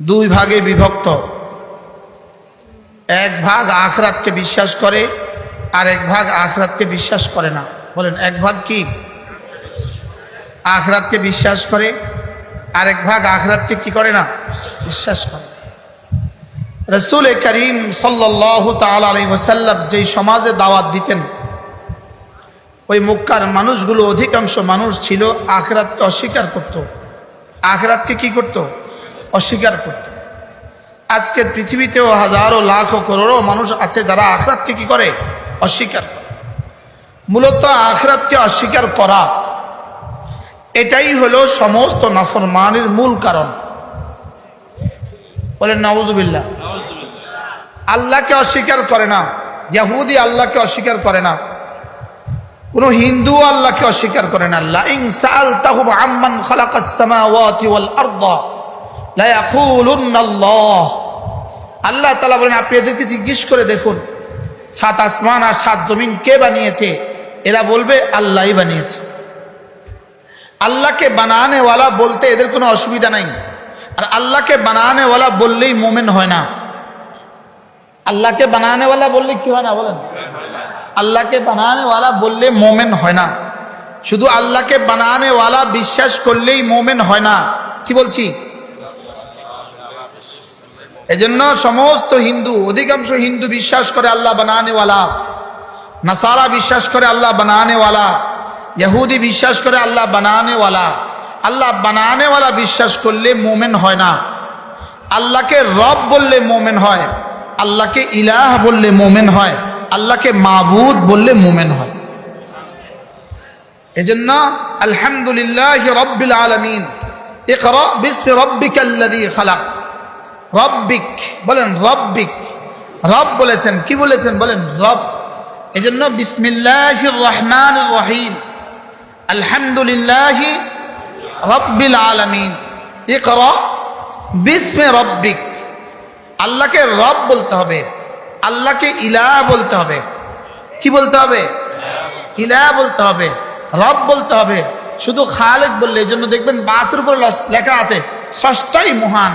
দুই ভাগে বিভক্ত। এক ভাগ আখরাতকে বিশ্বাস করে, আর এক ভাগ আখরাতকে বিশ্বাস করে না। বলেন, এক ভাগ কি? আখরাতকে বিশ্বাস করে, আর এক ভাগ আখরাতকে কি করে না? বিশ্বাস করে। রসুল করিম সাল্লাহ তাল ওসাল্লাম যেই সমাজে দাওয়াত দিতেন, ওই মুক্কার মানুষগুলো অধিকাংশ মানুষ ছিল আখরাতকে অস্বীকার করত। আখরাতকে কি করত? অস্বীকার করত। আজকের পৃথিবীতেও হাজারো লাখ ও করোড়ো মানুষ আছে যারা আখরাতকে কি করে? অস্বীকার করে। মূলত আখরাতকে অস্বীকার করা এটাই হলো সমস্ত নাফরমানের মূল কারণ। বলেন নওয়াজুবিল্লাহ আল্লাহকে অস্বীকার করে না, ইয়াহুদি আল্লাহকে অস্বীকার করে না, কোন হিন্দু আল্লাহকে অস্বীকার করে না। লাইন সাআলতাহুম আম্মান খালাকাস সামাওয়াতি ওয়াল আরদা। আল্লাহ তাআলা বলেন, আপনি এদেরকে জিজ্ঞেস করে দেখুন, সাত আসমান আর সাত জমিন কে বানিয়েছে? এরা বলবে, আল্লাহই বানিয়েছে। আল্লাহকে বানানেওয়ালা বলতে এদের কোনো অসুবিধা নাই। আর আল্লাহকে বানানেওয়ালা বললেই মোমেন হয় না। আল্লাহকে বানানেওয়ালা বললে কি হয় না বলেন? আল্লাহকে বানানেওয়ালা বললে মোমেন হয় না। শুধু আল্লাহকে বানানেওয়ালা বিশ্বাস করলেই মোমেন হয় না। কি বলছি? এজন্য সমস্ত হিন্দু, অধিকাংশ হিন্দু বিশ্বাস করে আল্লাহ বানানেওয়ালা। নাসারা বিশ্বাস করে আল্লাহ বানানেওয়ালা। ইহুদি বিশ্বাস করে আল্লাহ বানানেওয়ালা। আল্লাহ বানানেওয়ালা বিশ্বাস করলে মোমেন হয় না। আল্লাহকে রব বললে মোমেন হয়। আল্লাহকে ইলাহ বললে মোমেন হয়। আল্লাহকে মাবুদ বললে মোমেন হয়। এজন্য আলহামদুলিল্লাহ রব্বিল আলমিন, ইকরা বিসমি রব্বিকাল্লাযী খালাক। রব্বিক, বলেন রব্বিক। রব বলেছেন, কি বলেছেন? বলেন রব। এজন্য বিসমিল্লাহির রহমান রহিম। আলহামদুলিল্লাহ রব্বিল আলমিন। এ কর বিসমে রব্বিক। আল্লাহকে রব বলতে হবে। আল্লাহকে ইলা বলতে হবে। কি বলতে হবে? ইলা বলতে হবে। রব বলতে হবে। শুধু খালেদ বললে এই জন্য দেখবেন বাসের উপরে লেখা আছে, ষষ্ঠাই মহান।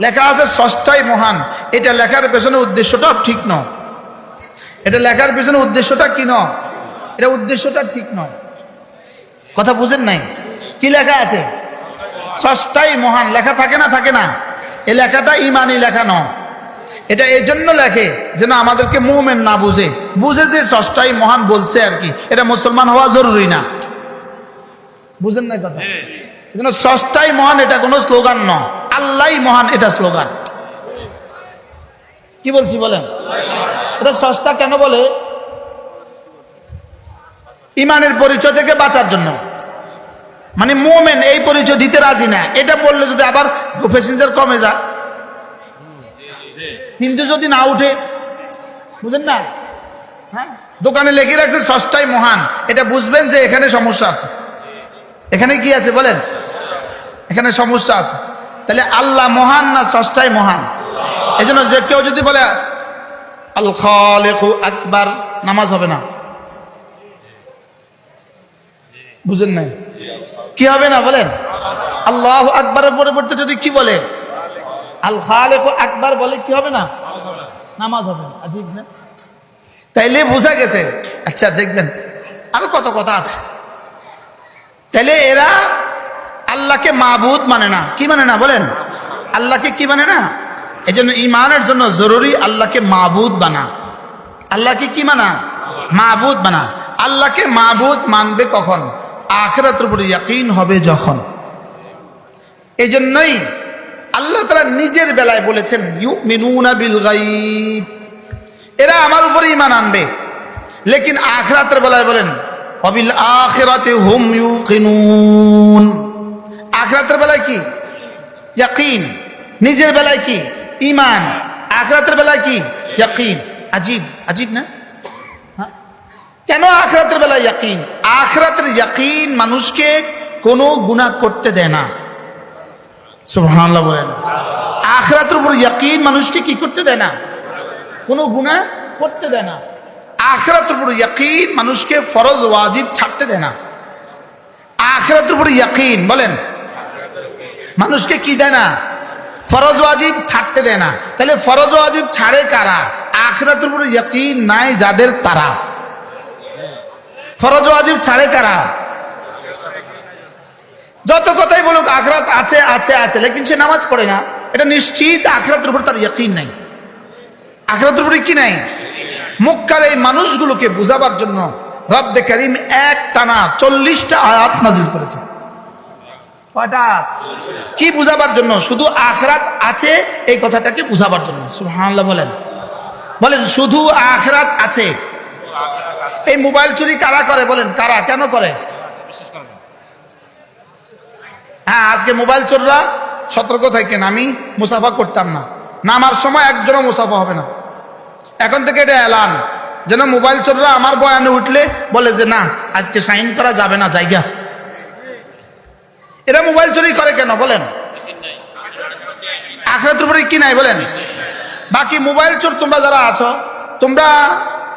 লেখা আছে ষষ্ঠাই মহান। এটা লেখার পেছনে উদ্দেশ্যটা ঠিক নয়। এটা লেখার পেছনে উদ্দেশ্যটা কি নয়? এটা উদ্দেশ্যটা ঠিক নয়। কথা বুঝেন নাই? কি লেখা আছে? ষষ্ঠাই মহান। লেখা থাকে না থাকে না। এই লেখাটা ইমানি লেখা ন এটা এই জন্য লেখে যেন আমাদেরকে মুভমেন্ট না বুঝে। বুঝে যে ষষ্ঠাই মহান বলছে আর কি। এটা মুসলমান হওয়া জরুরি না। বুঝেন না কথা? ষষ্ঠাই মহান এটা কোনো স্লোগান ন আল্লাহ মহান, এটা স্লোগান। কি বলছি বলেন? এটা সস্তা কেন বলে? ইমানের পরিচয় থেকে বাঁচার জন্য। মানে মোমেন এই পরিচয় দিতে রাজি না। এটা বললে যদি আবার প্যাসেঞ্জার কমে যায়। হিন্দু যদি না উঠে, বুঝেন না? হ্যাঁ? দোকানে লিখে রাখছে, সস্তাই মহান। এটা বুঝবেন যে এখানে সমস্যা আছে। এখানে কি আছে বলেন? এখানে সমস্যা আছে। তাহলে আল্লাহ মহান না সস্তাই মহান? এই জন্য যে কেউ যদি বলে আল খালেকু আকবার নামাজ হবে না। বুঝেন নাই? কি হবে না বলেন? আল্লাহ আকবরের পরিবর্তে যদি কি বলে? আল খালেকু আকবার বলে কি হবে না? নামাজ হবে না। তাইলে বোঝা গেছে। আচ্ছা দেখবেন, আরও কত কথা আছে। তাহলে এরা আল্লাহকে মাবুদ মানে না। কি মানে না? বলেন। আল্লাহকে কি মানে না? এই জন্য ইমানের জন্য জরুরি আল্লাহকে মাবুদ বানা। আল্লাহকে কি মানা? মাবুদ বানা। আল্লাহকে মাবুদ মানবে কখন? আখরাতের উপরে ইয়াকিন হবে যখন। এই জন্যই আল্লাহ তারা নিজের বেলায় বলেছেন ইউ মিনুনা বিল গাইব এরা আমার উপরে ইমান আনবে। লেকিন আখরাতের বেলায় বলেন অবিল আখেরাতে হুম ইউকিনুন। আখরাতের বেলায় কি? ইয়াকিন। নিজের বেলায় কি? ইমান আখরাতের বেলায় কি? ইয়াকিন। আজিব আজিব না? হ্যাঁ? কেন আখরাতের বেলায় ইয়াকিন? আখরাতের ইয়াকিন মানুষকে কোনো গুনাহ করতে দেয় না। সুবহানাল্লাহ বলেন। আখরাতের উপর ইয়াকিন মানুষকে কি করতে দেয় না? কোনো গুনাহ করতে দেয় না। আখরাতের উপর ইয়াকিন মানুষকে ফরজ, ওয়াজিব ছাড়তে দেয় না। আখরাতের উপর ইয়াকিন, বলেন। মানুষকে কি দেয় না? ফরজ ওয়াজিব ছাড়তে দেয় না। তাহলে ফরজ ওয়াজিব ছাড়ে কারা? আখরাতের উপরে নাই যাদের তারা। ফরজ ওয়াজিব ছাড়ে কারা? যত কথাই বলুক, আখরাত আছে আছে আছে, লেকিন সে নামাজ পড়ে না। এটা নিশ্চিত আখরাতের উপর তার ইয়কিন নাই। আখরাতের উপরে কি নাই? মক্কার এই মানুষগুলোকে বুঝাবার জন্য রব্বে করিম এক টানা চল্লিশটা আয়াত নাজিল করেছে কয়টা? কি বুঝাবার জন্য? শুধু আখরাত আছে এই কথাটাকে বুঝাবার জন্য। সুবহানাল্লাহ বলেন। বলেন, শুধু আখরাত আছে। এই মোবাইল চুরি কারা করে বলেন? কারা? কেন করে? হ্যাঁ আজকে মোবাইল চোররা সতর্ক থাকেন। আমি মুসাফা করতাম না। নামার সময় একজনও মুসাফা হবে না। এখন থেকে এটা এলান। যেন মোবাইল চোররা আমার বয়ানে উঠলে বলে যে, না, আজকে সাইন করা যাবে না, জায়গা। এরা মোবাইল চুরি করে কেন? বলেন। আখরাতের উপরে কি নাই? বলেন। বাকি মোবাইল চোর তোমরা যারা আছো তোমরা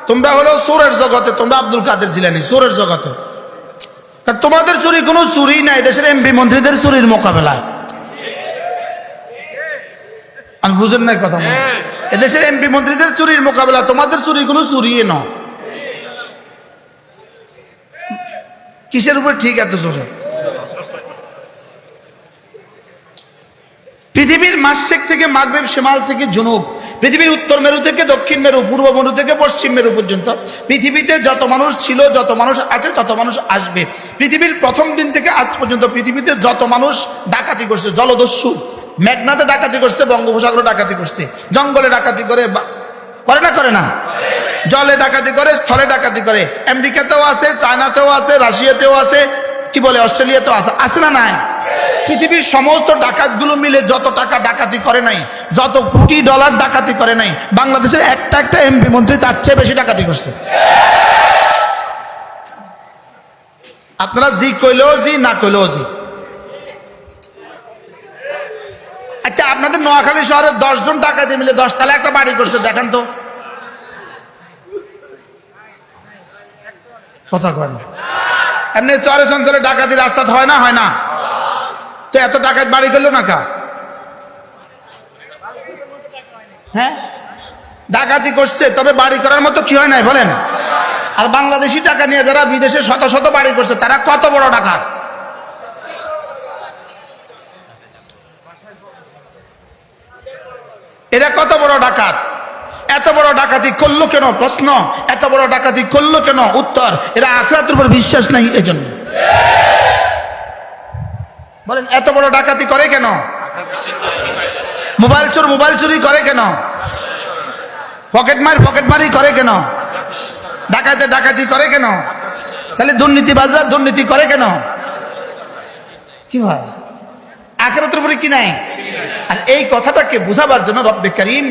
তোমরা হলো চোরের জগতে তোমরা আব্দুল কাদের জিলানি চোরের জগতে। তোমাদের চুরি কোনো চুরি নাই। দেশের এমপি মন্ত্রীদের চুরির মোকাবেলায়। আমি বুঝেন নাই কথা হয়। এদেশের এমপি মন্ত্রীদের চুরির মোকাবেলা তোমাদের চুরি কোনো চুরি ন কিসের উপর ঠিক এত জোরে পৃথিবীর মাসেক থেকে মাগরেব, সেমাল থেকে জুনুব। পৃথিবীর উত্তর মেরু থেকে দক্ষিণ মেরু, পূর্ব মেরু থেকে পশ্চিম মেরু পর্যন্ত। পৃথিবীতে যত মানুষ ছিল, যত মানুষ আছে যত মানুষ আসবে। পৃথিবীর প্রথম দিন থেকে আজ পর্যন্ত পৃথিবীতে যত মানুষ ডাকাতি করছে, জলদস্যু মেঘনাতে ডাকাতি করছে, বঙ্গোপসাগরে ডাকাতি করছে, জঙ্গলে ডাকাতি করে করে না করে না? জলে ডাকাতি করে, স্থলে ডাকাতি করে। আমেরিকাতেও আছে, চায়নাতেও আছে, রাশিয়াতেও আছে, কি বলে, অস্ট্রেলিয়াতেও আছে আছে না নাই? পৃথিবীর সমস্ত ডাকাতগুলো মিলে যত টাকা ডাকাতি করে নাই, যত কোটি ডলার ডাকাতি করে নাই, বাংলাদেশের একটা একটা এমপি মন্ত্রী তার চেয়ে বেশি ডাকাতি করছে। আপনারা জি কইলেও জি, না কইলেও জি। আচ্ছা আপনাদের নোয়াখালী শহরে দশজন ডাকাতি মিলে দশ তালা একটা বাড়ি করছে, দেখেন তো। কথা কয় এমনি চরে চঞ্চলে ডাকাতি রাস্তা হয় না হয় না। তো এত টাকায় বাড়ি করল না কা? হ্যাঁ? ডাকাতি করছে, তবে বাড়ি করার মতো কি হয় নাই বলেন? আর বাংলাদেশি টাকা নিয়ে যারা বিদেশে শত শত বাড়ি করছে, তারা কত বড় টাকা এরা কত বড় ডাকাত? এত বড় ডাকাতি করল কেন? প্রশ্ন। এত বড় ডাকাতি করল কেন? উত্তর। এরা আখরাতের উপর বিশ্বাস নাই, এজন্য। বলেন, এত বড় ডাকাতি করে কেন? মোবাইল চোর মোবাইল চুরি করে কেন? পকেট মার পকেট মারি করে কেন? ডাকাতে ডাকাতি করে কেন? তাহলে দুর্নীতিবাজরা দুর্নীতি করে কেন? কি হয় আখেরাতের উপরে কি নাই? আর এই কথাটাকে বুঝাবার জন্য রব্বে করিম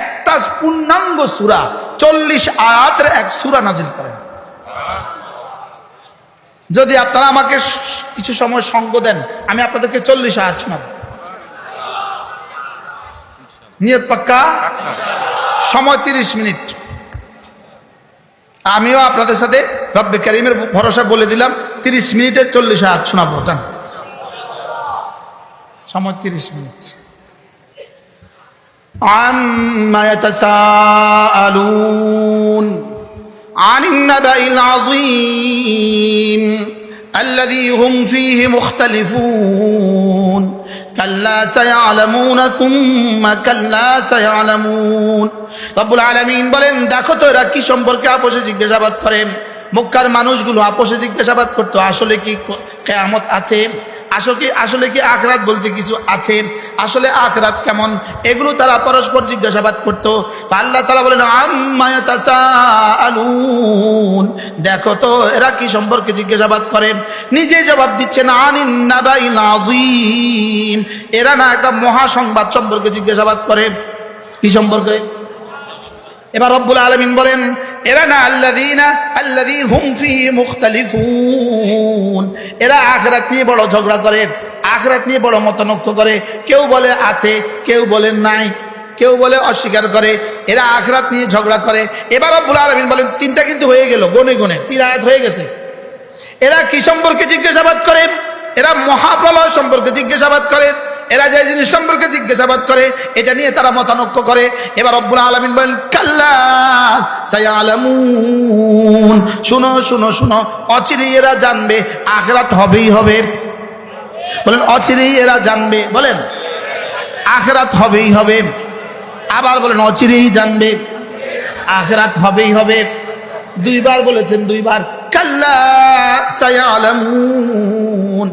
একটা পূর্ণাঙ্গ সুরা, চল্লিশ আয়াতের এক সুরা নাজিল করেন। যদি আপনারা আমাকে স- কিছু সময় সঙ্গ দেন আমি আপনাদেরকে চল্লিশ আয়াত শোনাব নিয়ত পাক্কা সময় তিরিশ মিনিট আমিও আপনাদের সাথে রব্বে করিমের ভরসা বলে দিলাম তিরিশ মিনিটে চল্লিশ আয়াত শোনাবো জান সময় তিরিশ মিনিট عما يتساءلون عن النبأ العظيم الذي هم فيه مختلفون كلا سيعلمون ثم كلا سيعلمون রব্বুল আলামিন বলেন দেখো তো এরা কি সম্পর্কে আপোষে জিজ্ঞাসাবাদ করে মক্কার মানুষগুলো আপোষে জিজ্ঞাসাবাদ করতো আসলে কি কেয়ামত আছে আসলে আসলে কি আখরাত বলতে কিছু আছে? আসলে আখরাত কেমন? এগুলো তারা পরস্পর জিজ্ঞাসাবাদ করতো। আল্লাহ তালা বলেন তাসাআলুন দেখো তো, এরা কি সম্পর্কে জিজ্ঞাসাবাদ করে? নিজে জবাব দিচ্ছে, না, আনিন আযীম। এরা না একটা মহা সংবাদ সম্পর্কে জিজ্ঞাসাবাদ করে। কি সম্পর্কে? এবার রব্বুল আলমিন বলেন, এরা না আল্লাদিনা আল্লাদি হুম ফি মুখতালিফুন। এরা আখরাত নিয়ে বড় ঝগড়া করে, আখরাত নিয়ে বড় মতনক্ষ করে। কেউ বলে আছে, কেউ বলে নাই, কেউ বলে অস্বীকার করে। এরা আখরাত নিয়ে ঝগড়া করে। এবার রব্বুল আলমিন বলেন, তিনটা কিন্তু হয়ে গেল, গনে গনে, তিন আয়াত হয়ে গেছে। এরা কি সম্পর্কে জিজ্ঞাসাবাদ করে? এরা মহাপ্রলয় সম্পর্কে জিজ্ঞাসাবাদ করে। এরা যে জিনিস সম্পর্কে জিজ্ঞাসাবাদ করে, এটা নিয়ে তারা মতানক্য করে। এবার রব্বুল আলামিন বলেন, কাল্লা সায়ালামুন। শুনো শুনো শুনো অচিরে এরা জানবে, আখরাত হবেই হবে। বলেন, অচিরেই এরা জানবে। বলেন, আখরাত হবেই হবে। আবার বলেন, অচিরেই জানবে। আখরাত হবেই হবে। দুইবার বলেছেন, দুইবার, কাল্লা সায়ালামুন।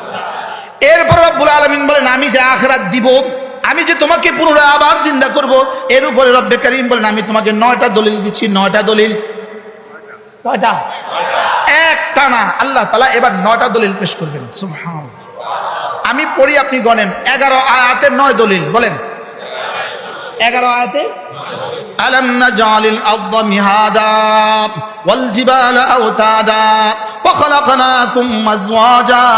এরপর রব্বুল আলামিন বলেন আমি যে আখরাত দিব আমি যে তোমাকে পুনরায় আবার চিন্তা করব এর উপরে রব্বে করিম বলেন আমি তোমাকে নয়টা দলিল দিচ্ছি নয়টা দলিল কয়টা এক টানা আল্লাহ তালা এবার নয়টা দলিল পেশ করবেন সুবহান আমি পড়ি আপনি গণেন এগারো আয়াতে নয় দলিল বলেন এগারো আয়াতে ألم نجعل الأرض مهادا والجبال أوتادا وخلقناكم أزواجا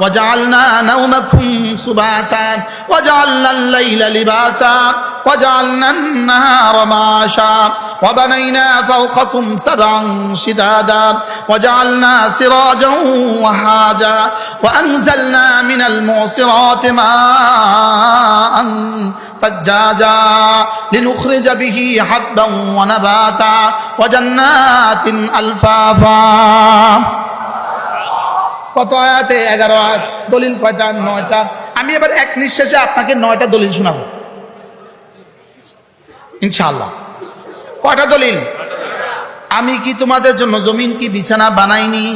وجعلنا نومكم سباتا وجعلنا الليل لباسا وجعلنا النهار معاشا وبنينا فوقكم سبعا شدادا وجعلنا سراجا وحاجا وأنزلنا من المعصرات ماء ثجاجا لنخرج به حبا ونباتا وجنات ألفافا. কত আয়াতে? এগারো আয়াত। দলিল কয়টা? নয়টা। আমি এবার এক নিঃশ্বাসে আপনাকে নয়টা দলিল শোনাবো। ইনশাল্লাহ কয়টা দলিল? আমি কি তোমাদের জন্য জমিন কি বিছানা বানাইনি?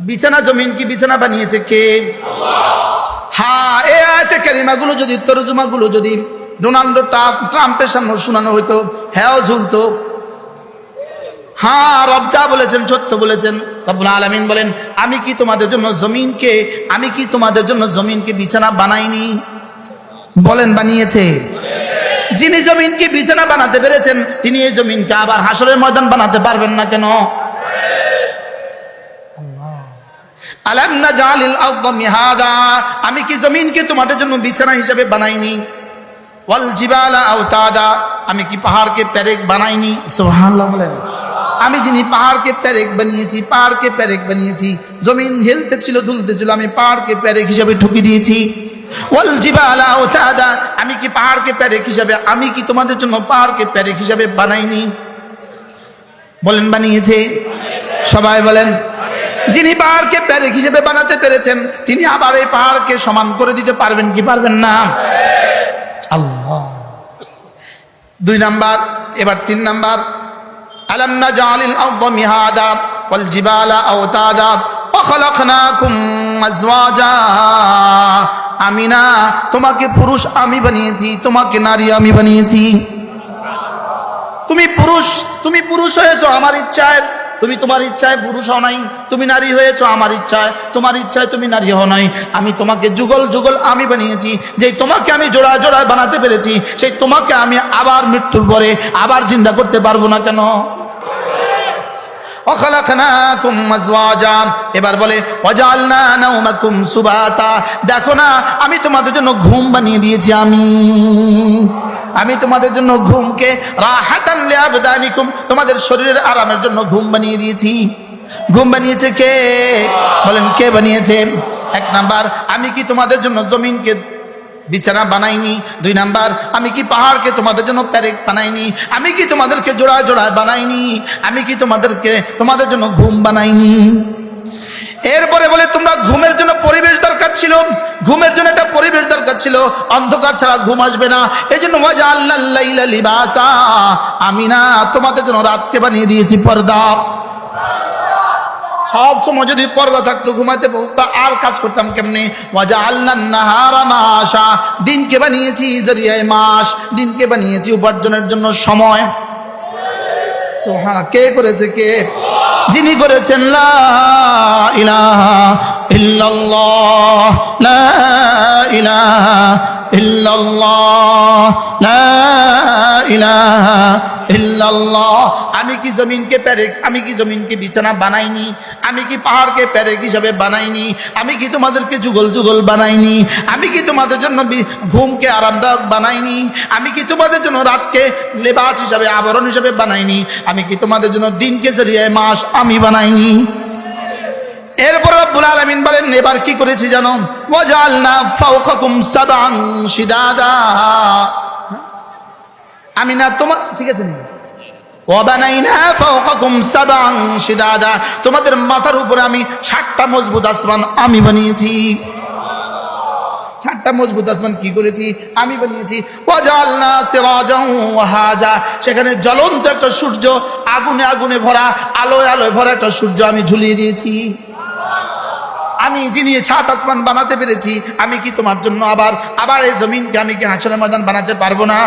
বিছানা জমিন কি বিছানা বানিয়েছে কে? হ্যাঁ এই আয়াতে কালিমাগুলো যদি, তরজমাগুলো যদি ডোনাল্ড ট্রাম্প, ট্রাম্পের সামনে শোনানো হইতো হ্যাঁ ঝুলতো হ্যাঁ রব যা বলেছেন, সত্য বলেছেন। রব্বুল আলামিন বলেন, আমি কি তোমাদের জন্য জমিনকে, আমি কি তোমাদের জন্য জমিনকে বিছানা বানাইনি? বলেন, বানিয়েছে। যিনি জমিনকে বিছানা বানাতে পেরেছেন, তিনি এই জমিনকে আবার হাসরের ময়দান বানাতে পারবেন না কেন? আমি কি জমিনকে তোমাদের জন্য বিছানা হিসেবে বানাইনি? ওয়াল জিবালা আওতাদা, আমি কি পাহাড়কে প্যারেক বানাইনি? সুবহানাল্লাহ বলেন। আমি যিনি পাহাড়কে প্যারেক বানিয়েছি, পাহাড়কে প্যারেক বানিয়েছি, জমিন হেলতে ছিল, দুলতে ছিল, আমি পাহাড়কে প্যারেক হিসাবে ঠুকি দিয়েছি। জিবালা আমি কি পাহাড়কে প্যারেক হিসাবে, আমি কি তোমাদের জন্য পাহাড়কে প্যারেক হিসাবে বানাইনি? বলেন বানিয়েছে। সবাই বলেন, যিনি পাহাড়কে প্যারেক হিসেবে বানাতে পেরেছেন, তিনি আবার এই পাহাড়কে সমান করে দিতে পারবেন কি পারবেন না? আল্লাহ। দুই নাম্বার, এবার তিন নাম্বার আরদ মিহাদা ওয়াল জিবালা আওতাদা ওয়া খালাকনাকুম আজওয়াজা আমি না তোমাকে পুরুষ আমি বানিয়েছি, তোমাকে নারী আমি বানিয়েছি। তুমি পুরুষ তুমি পুরুষ হয়েছো, আমার ইচ্ছায় তুমি তোমার ইচ্ছায় পুরুষ হও নাই, তুমি নারী হয়েছো আমার ইচ্ছায়, তোমার ইচ্ছায় তুমি নারী হও নাই। আমি তোমাকে যুগল যুগল আমি বানিয়েছি যে তোমাকে আমি জোড়া জোড়ায় বানাতে পেরেছি, সেই তোমাকে আমি আবার মৃত্যুর পরে আবার চিন্তা করতে পারব না কেন? এবার বলে দেখো না, আমি তোমাদের জন্য ঘুম বানিয়ে দিয়েছি আমি আমি তোমাদের জন্য ঘুমকে রাহাতান লিআবদানিকুম, তোমাদের শরীরের আরামের জন্য ঘুম বানিয়ে দিয়েছি। ঘুম বানিয়েছে কে? বলেন, কে বানিয়েছেন? এক নাম্বার, আমি কি তোমাদের জন্য জমিনকে বিছানা বানাইনি? দুই নাম্বার, আমি কি পাহাড়কে তোমাদের জন্য প্যারেক বানাইনি? আমি কি তোমাদেরকে জোড়ায় জোড়ায় বানাইনি? আমি কি তোমাদেরকে, তোমাদের জন্য ঘুম বানাইনি? এরপরে বলে, তোমরা ঘুমের জন্য পরিবেশ দরকার ছিল। ঘুমের জন্য একটা পরিবেশ দরকার ছিল। অন্ধকার ছাড়া ঘুম আসবে না। এই জন্য আল্লাহ আমি না তোমাদের জন্য রাতকে বানিয়ে দিয়েছি পর্দা। সব সময় যদি পর্দা থাকতো ঘুমাতে আর কাজ করতাম কেমনি? ওয়াজা আল্লাহ দিনকে বানিয়েছি জরিয়ায় মাস। দিনকে বানিয়েছি উপার্জনের জন্য সময়। হ্যাঁ কে করেছে কে? যিনি করেছেন লা ইলাহা ইল্লাল্লাহ লা ইলাহা ইল্লাল্লাহ লা আমি কি জমিনকে প্যারেক আমি কি জমিনকে বিছানা বানাইনি? আমি কি পাহাড়কে প্যারেক হিসাবে বানাইনি? আমি কি তোমাদেরকে যুগল যুগল বানাইনি? আমি কি তোমাদের জন্য ঘুমকে আরামদায়ক বানাইনি? আমি কি তোমাদের জন্য রাতকে লেবাস হিসাবে আবরণ হিসাবে বানাইনি? আমি কি তোমাদের জন্য দিনকে জরিয়ায় মাস আমি বানাইনি? এরপর রব্বুল আলামিন বলেন, এবার কি করেছি জানো? ওয়াজালনা ফাওকাকুম সাবান শিদাদা। আমি না তোমার ঠিক আছে নি? তোমাদের মাথার উপরে আমি ষাটটা মজবুত আসমান আমি বানিয়েছি। ষাটটা মজবুত আসমান কি করেছি? আমি বানিয়েছি। সেখানে জ্বলন্ত একটা সূর্য, আগুনে আগুনে ভরা, আলোয় আলোয় ভরা একটা সূর্য আমি ঝুলিয়ে দিয়েছি। আমি যিনি ছাদ আসমান বানাতে পেরেছি, আমি কি তোমার জন্য আবার আবার এই জমিনকে আমি কি হাসনের ময়দান বানাতে পারব না?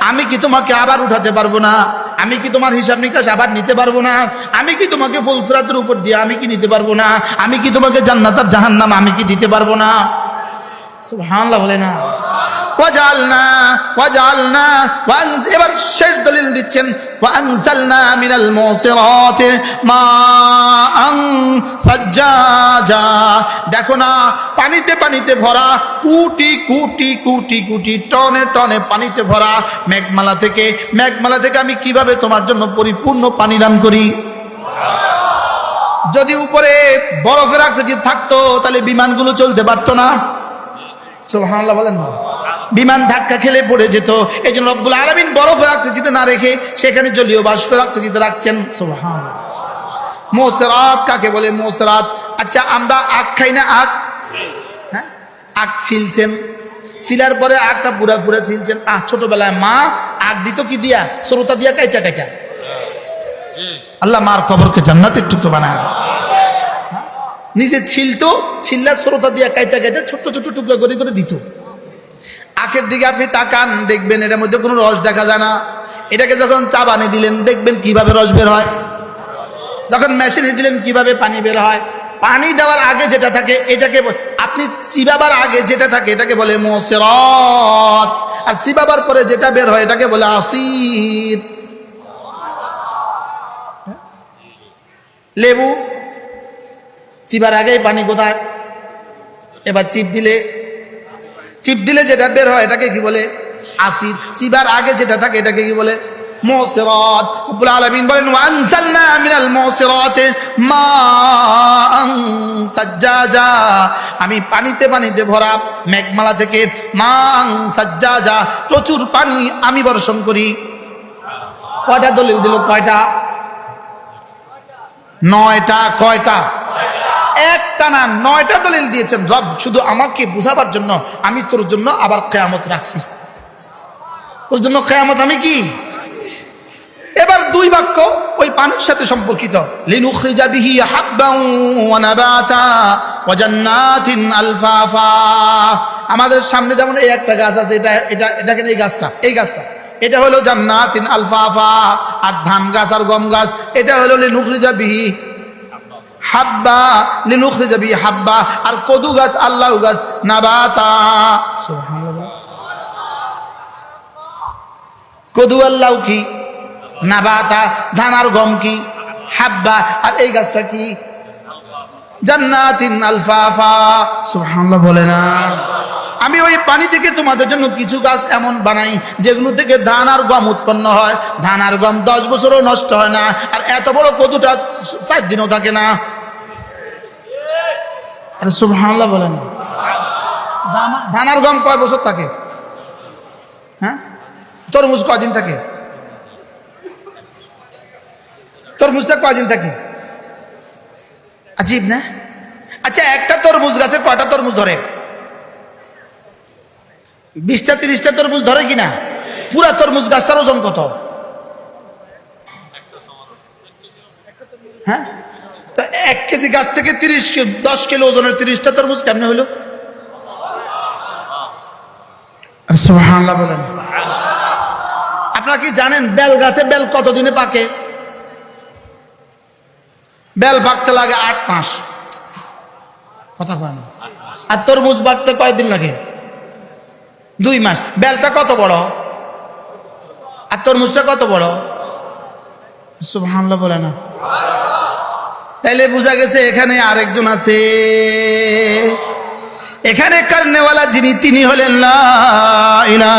আমি কি তোমাকে আবার উঠাতে পারব না? আমি কি তোমার হিসাব নিকাশ আবার নিতে পারব না? আমি কি তোমাকে ফুলসরাতের উপর দিয়ে আমি কি নিতে পারব না? আমি কি তোমাকে জান্নাতার জাহান্নাম আমি কি দিতে পারব না? সুবহানাল্লাহ বলে না। এবার শেষ দলিল দিচ্ছেন দেখো না, পানিতে পানিতে ভরা, কুটি, কোটি কুটি, কোটি, টনে টনে পানিতে ভরা মেঘমালা থেকে। মেঘমালা থেকে আমি কীভাবে তোমার জন্য পরিপূর্ণ পানি দান করি? যদি উপরে বরফের আকৃতি থাকতো, তাহলে বিমানগুলো চলতে পারতো না। সুবহানাল্লাহ বলেন না। বিমান ধাক্কা খেলে পড়ে যেত। এই জন্য রব্বুল আলমিন বরফের আকৃতিতে না রেখে সেখানে জলীয় বাষ্পের আকৃতিতে রাখছেন। মোসরাত কাকে বলে মোসরাত? আচ্ছা আমরা আখ খাই না আখ? হ্যাঁ? আখ ছিলছেন। ছিলার পরে আখটা পুরা পুরা ছিলছেন। আহ ছোটবেলায় মা আখ দিত কি দিয়া? শ্রোতা দিয়া কাইটা কাইটা। আল্লাহ মার কবরকে জান্নাতের টুকরো বানায়। নিজে ছিলতো ছিল্লা শ্রোতা দিয়া কাইটা কাইটা ছোট্ট ছোট্ট টুকরো করে করে দিত। আখের দিকে আপনি তাকান, দেখবেন এটার মধ্যে কোনো রস দেখা যায় না। এটাকে যখন চা বানিয়ে দিলেন, দেখবেন কীভাবে রস বের হয়। যখন মেশিনে দিলেন, কীভাবে পানি বের হয়। পানি দেওয়ার আগে যেটা থাকে, এটাকে আপনি চিবাবার আগে যেটা থাকে, এটাকে বলে মোসেরত। আর চিবাবার পরে যেটা বের হয়, এটাকে বলে আসির লেবু, চিবার আগেই পানি কোথায়? এবার চিপ দিলে চিপ দিলে যেটা বের হয়, এটাকে কি বলে? আসির চিবার আগে যেটা থাকে, এটাকে কি বলে? বলেন মিনাল আমি পানিতে পানিতে ভরা মেঘমালা থেকে মাং সাজ্জাজা, প্রচুর পানি আমি বর্ষণ করি। কয়টা দলিল দিল? কয়টা? নয়টা, কয়টা? একটা না, নয়টা দলিল দিয়েছেন, রব, শুধু আমাকে বুঝাবার জন্য আমি তোর জন্য আবার কেয়ামত রাখছি। তোর জন্য কেয়ামত আমি কি? এবার দুই বাক্য ওই পানির সাথে সম্পর্কিত। আমাদের সামনে যেমন এই একটা গাছ আছে, এটা এটা, দেখেন এই গাছটা এই গাছটা। এটা হলো জান্নাতিন আলফাফা, আর ধান গাছ আর গম গাছ, এটা হলো লিনুখরিজা বিহি হাব্বা লিনুখরিজা যাবি হাব্বা, আর কদু গাছ, আল্লাহ গাছ, নাবাতা। কদু আল্লাহ কি? নাবাতা। ধান আর গম কি? হাব্বা। আর এই গাছটা কি? জান্নাতিন আলফাফা। সুবহানাল্লাহ বলে না। আমি ওই পানি থেকে তোমাদের জন্য কিছু গাছ এমন বানাই, যেগুলো থেকে ধান আর গম উৎপন্ন হয়। ধান আর গম দশ বছরও নষ্ট হয় না, আর এত বড় কদুটা চার দিনও থাকে না। আরে সুবহানাল্লাহ বলেন। ধান আর গম কয় বছর থাকে? হ্যাঁ? তরমুজ কয়দিন থাকে? তরমুজটা কয়দিন থাকে? আজীব না? আচ্ছা একটা তরমুজ গাছে কয়টা তরমুজ ধরে? বিশটা, তিরিশটা তরমুজ ধরে কিনা? পুরা তরমুজ গাছটার ওজন কত? হ্যাঁ? তা এক কেজি গাছ থেকে তিরিশ দশ কিলো ওজনের তিরিশটা তরমুজ কেমনে হইল? বলেন। আপনারা কি জানেন বেল গাছে বেল কতদিনে পাকে? বেল পাকতে লাগে আট মাস। কথা বলেন। আর তরমুজ পাকতে কয়দিন লাগে? দুই মাস। বেলটা কত বড়? আর তরমুজটা কত বড়? সুবহানাল্লাহ বলে না। তাইলে বোঝা গেছে এখানে আরেকজন আছে। এখানে কারণেওয়ালা যিনি তিনি হলেন ইনা